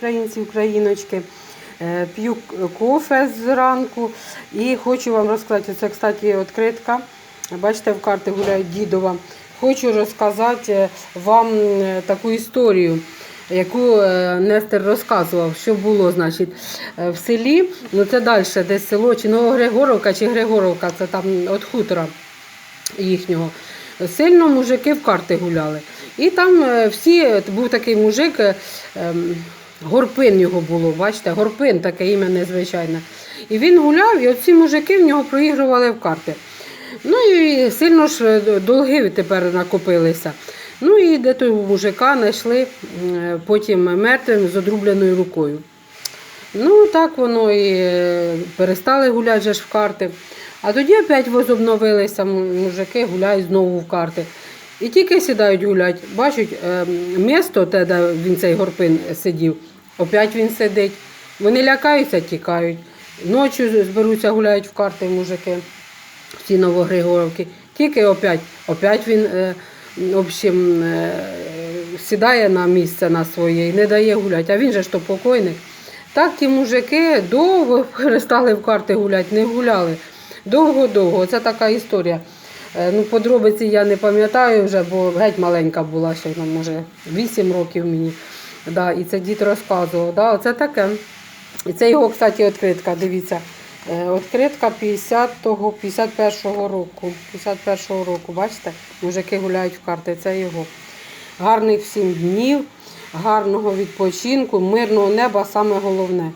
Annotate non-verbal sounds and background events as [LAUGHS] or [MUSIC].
українці, україночки. Е, П'ю кофе зранку і хочу вам розказати, це, кстати, відкритка. Бачите, в карти гуляють дідова. Хочу розказати е, вам е, таку історію, яку Нестер розказував, що було значить, в селі. Ну це далі, десь село, чи Новогригоровка, чи Григоровка, це там від хутора їхнього. Сильно мужики в карти гуляли. І там всі, був такий мужик, ем, горпин його було, бачите, горпин таке ім'я незвичайне. І він гуляв, і оці мужики в нього проігрували в карти. Ну і сильно ж е, долги тепер накопилися. Ну і де того мужика знайшли потім мертвим з одрубленою рукою. Ну, так воно і е, перестали гуляти же ж в карти. А тоді опять возобновилися мужики, гуляють знову в карти. І тільки сідають гулять, бачать е, місто, те, де він цей горпин сидів, опять він сидить. Вони лякаються, тікають. Ночі зберуться, гуляють в карти мужики, всі Новогригоровки. Тільки опять, опять він е, в общем, е, сідає на місце на своє і не дає гуляти. А він же ж то покойник. Так ті мужики довго [LAUGHS] перестали в карти гуляти, не гуляли. Довго-довго. Це така історія. Е, Ну, подробиці я не пам'ятаю вже, бо геть маленька була, ще ну, може 8 років мені. Да, і це дід розказував. Да, оце таке. І це його, кстати, відкритка, дивіться. Е, Відкритка 50-го, 51-го року. 51-го року, бачите? Мужики гуляють в карти, це його. Гарних всім днів, гарного відпочинку, мирного неба, саме головне.